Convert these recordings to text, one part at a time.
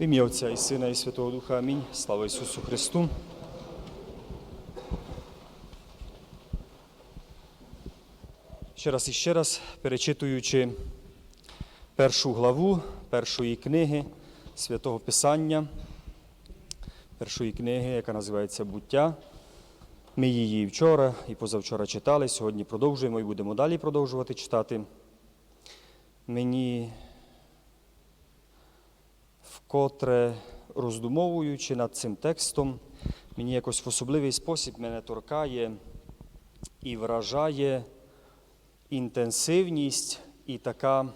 В ім'я Отця і Сина, і Святого Духа. Амінь. Слава Ісусу Христу. Ще раз і ще раз, перечитуючи першу главу першої книги Святого Писання, першої книги, яка називається Буття. Ми її вчора і позавчора читали, сьогодні продовжуємо і будемо далі продовжувати читати. Мені вкотре роздумовуючи над цим текстом, мені якось в особливий спосіб мене торкає і вражає інтенсивність і така,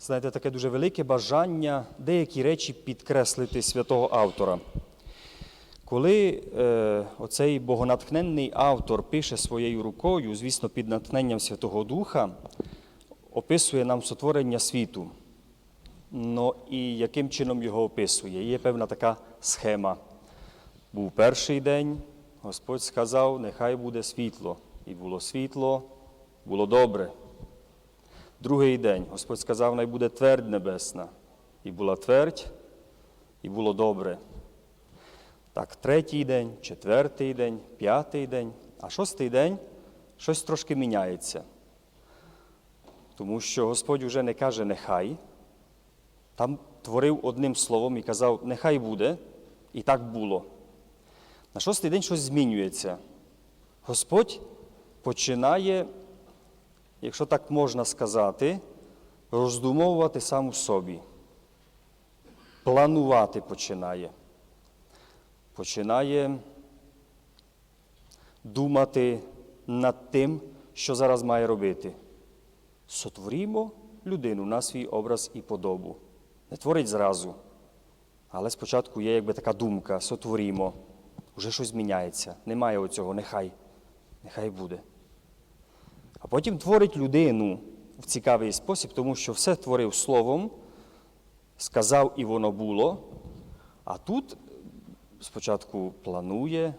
знаєте, таке дуже велике бажання деякі речі підкреслити святого автора. Коли е, оцей богонатхненний автор пише своєю рукою, звісно, під натхненням Святого Духа, описує нам сотворення світу. Ну і яким чином його описує? Є певна така схема. Був перший день, Господь сказав, нехай буде світло. І було світло, було добре. Другий день Господь сказав, най буде твердь небесна. І була твердь, і було добре. Так, третій день, четвертий день, п'ятий день, а шостий день щось трошки міняється. Тому що Господь вже не каже нехай, там творив одним словом і казав, нехай буде, і так було. На шостий день щось змінюється. Господь починає, якщо так можна сказати, роздумовувати сам у собі. Планувати починає. Починає думати над тим, що зараз має робити. Сотворімо людину на свій образ і подобу. Не творить зразу. Але спочатку є якби така думка, сотворімо. Уже щось міняється. Немає оцього, нехай, нехай буде. А потім творить людину в цікавий спосіб, тому що все творив словом, сказав і воно було. А тут спочатку планує,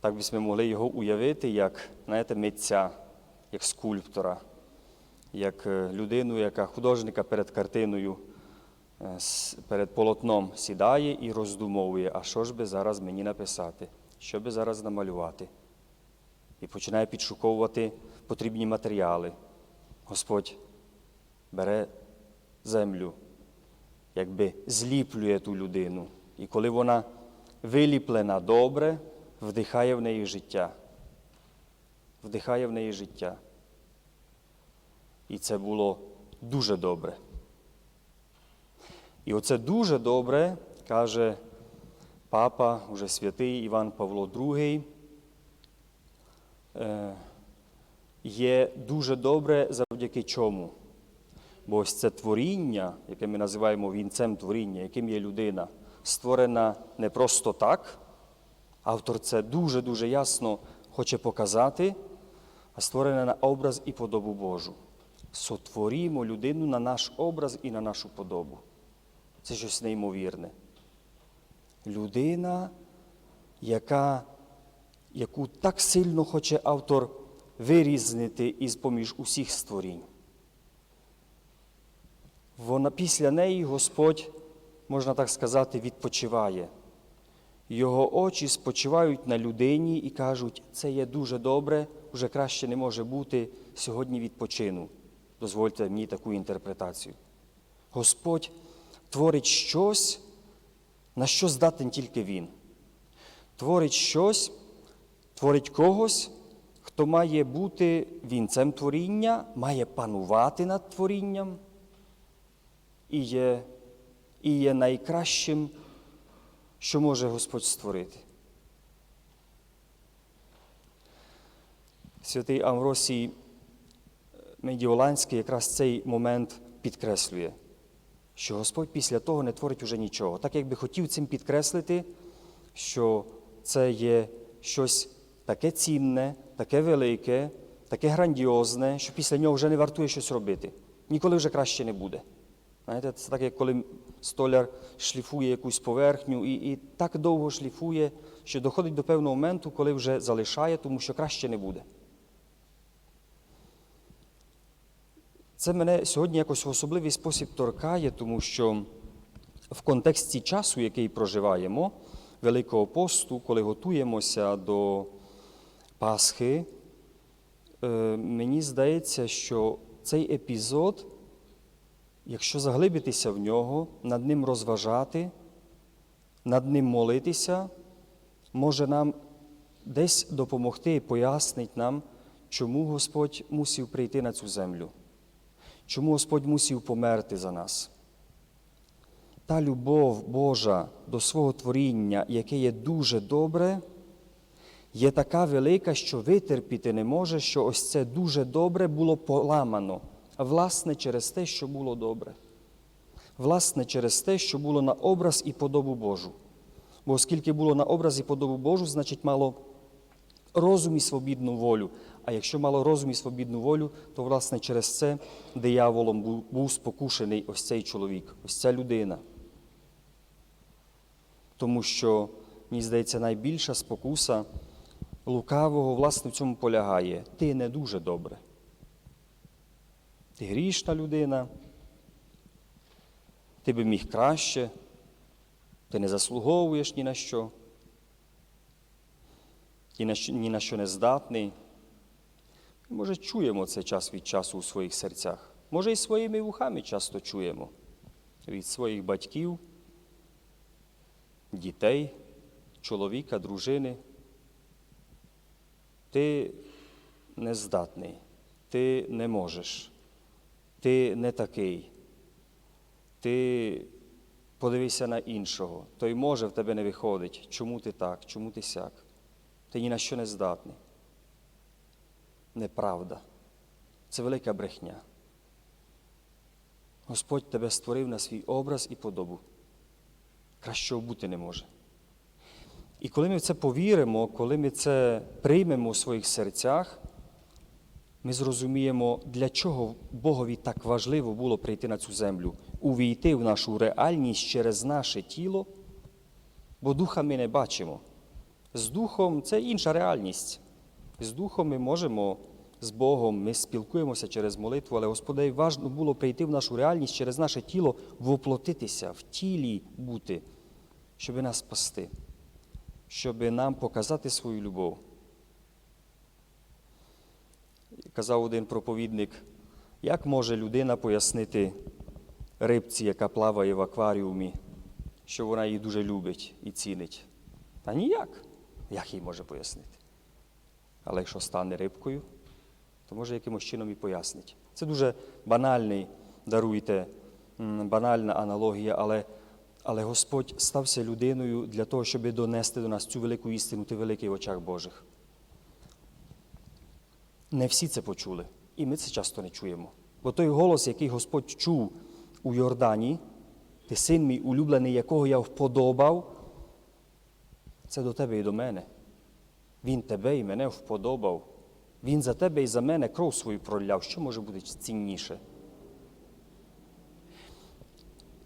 так би ми могли його уявити, як знаєте, митця, як скульптора, як е, людину, яка художника перед картиною, перед полотном сідає і роздумовує, а що ж би зараз мені написати, що би зараз намалювати. І починає підшуковувати потрібні матеріали. Господь бере землю, якби зліплює ту людину. І коли вона виліплена добре, вдихає в неї життя. Вдихає в неї життя. І це було дуже добре. І оце дуже добре, каже папа, уже святий Іван Павло II, е, є дуже добре завдяки чому? Бо ось це творіння, яке ми називаємо вінцем творіння, яким є людина, створена не просто так. Автор це дуже-дуже ясно хоче показати, а створена на образ і подобу Божу. Сотворімо людину на наш образ і на нашу подобу. Це щось неймовірне. Людина, яка, яку так сильно хоче автор вирізнити із поміж усіх створінь. Вона після неї Господь, можна так сказати, відпочиває. Його очі спочивають на людині і кажуть, це є дуже добре, вже краще не може бути, сьогодні відпочину. Дозвольте мені таку інтерпретацію. Господь творить щось, на що здатен тільки Він. Творить щось, творить когось, хто має бути вінцем творіння, має панувати над творінням і є, і є найкращим, що може Господь створити. Святий Амросій Медіоланський якраз цей момент підкреслює, що Господь після того не творить уже нічого. Так якби хотів цим підкреслити, що це є щось таке цінне, таке велике, таке грандіозне, що після нього вже не вартує щось робити. Ніколи вже краще не буде. Знаєте, це так, як коли столяр шліфує якусь поверхню і, і так довго шліфує, що доходить до певного моменту, коли вже залишає, тому що краще не буде. Це мене сьогодні якось в особливий спосіб торкає, тому що в контексті часу, який проживаємо, Великого посту, коли готуємося до Пасхи, е, мені здається, що цей епізод, якщо заглибитися в нього, над ним розважати, над ним молитися, може нам десь допомогти і пояснить нам, чому Господь мусив прийти на цю землю, чому Господь мусив померти за нас. Та любов Божа до свого творіння, яке є дуже добре, є така велика, що витерпіти не може, що ось це дуже добре було поламано, власне, через те, що було добре. Власне, через те, що було на образ і подобу Божу. Бо оскільки було на образ і подобу Божу, значить мало розум і свобідну волю. А якщо мало розум і свобідну волю, то, власне, через це дияволом був, спокушений ось цей чоловік, ось ця людина. Тому що, мені здається, найбільша спокуса лукавого, власне, в цьому полягає. Ти не дуже добре. Ти грішна людина, ти би міг краще, ти не заслуговуєш ні на що, ні на що не здатний. Може, чуємо це час від часу у своїх серцях. Може, і своїми вухами часто чуємо від своїх батьків, дітей, чоловіка, дружини. Ти нездатний, ти не можеш, ти не такий. Ти подивися на іншого, той може в тебе не виходить. Чому ти так, чому ти сяк? Ти ні на що не здатний. Неправда. Це велика брехня. Господь тебе створив на свій образ і подобу. Кращого бути не може. І коли ми в це повіримо, коли ми це приймемо у своїх серцях, ми зрозуміємо, для чого Богові так важливо було прийти на цю землю, увійти в нашу реальність через наше тіло, бо духа ми не бачимо. З духом це інша реальність. З духом ми можемо з Богом, ми спілкуємося через молитву, але Господеві важливо було прийти в нашу реальність через наше тіло, воплотитися, в тілі бути, щоб нас спасти, щоб нам показати свою любов. Казав один проповідник, як може людина пояснити рибці, яка плаває в акваріумі, що вона її дуже любить і цінить? Та ніяк. Як їй може пояснити? Але якщо стане рибкою, то може якимось чином і пояснить. Це дуже банальний, даруйте, банальна аналогія, але, але Господь стався людиною для того, щоб донести до нас цю велику істину, ти великий в очах Божих. Не всі це почули, і ми це часто не чуємо. Бо той голос, який Господь чув у Йордані, ти син мій улюблений, якого я вподобав, це до тебе і до мене. Він тебе і мене вподобав. Він за тебе і за мене кров свою проляв. Що може бути цінніше?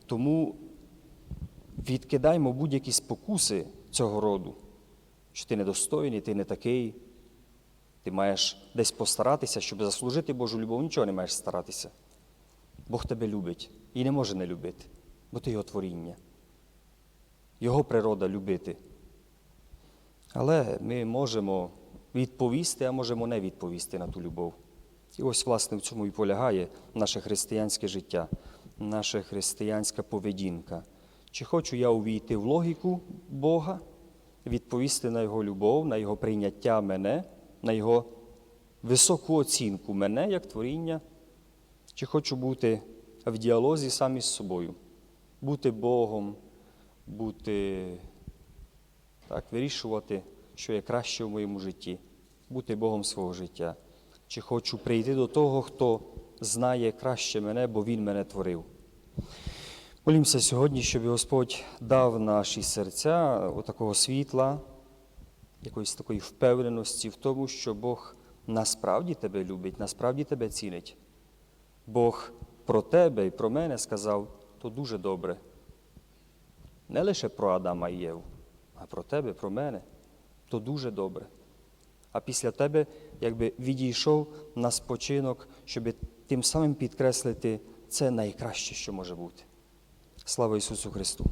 Тому відкидаймо будь-які спокуси цього роду, що ти недостойний, ти не такий. Ти маєш десь постаратися, щоб заслужити Божу любов, нічого не маєш старатися. Бог тебе любить і не може не любити, бо ти його творіння. Його природа любити. Але ми можемо відповісти, а можемо не відповісти на ту любов. І ось, власне, в цьому і полягає наше християнське життя, наша християнська поведінка. Чи хочу я увійти в логіку Бога, відповісти на Його любов, на Його прийняття мене, на Його високу оцінку мене як творіння, чи хочу бути в діалозі сам із собою, бути Богом, бути так, вирішувати, що є краще в моєму житті, бути Богом свого життя. Чи хочу прийти до того, хто знає краще мене, бо Він мене творив. Молімося сьогодні, щоб Господь дав наші серця отакого світла, якоїсь такої впевненості в тому, що Бог насправді тебе любить, насправді тебе цінить. Бог про тебе і про мене сказав, то дуже добре. Не лише про Адама і Єву, а про тебе, про мене, то дуже добре. А після тебе, якби відійшов на спочинок, щоб тим самим підкреслити це найкраще, що може бути. Слава Ісусу Христу!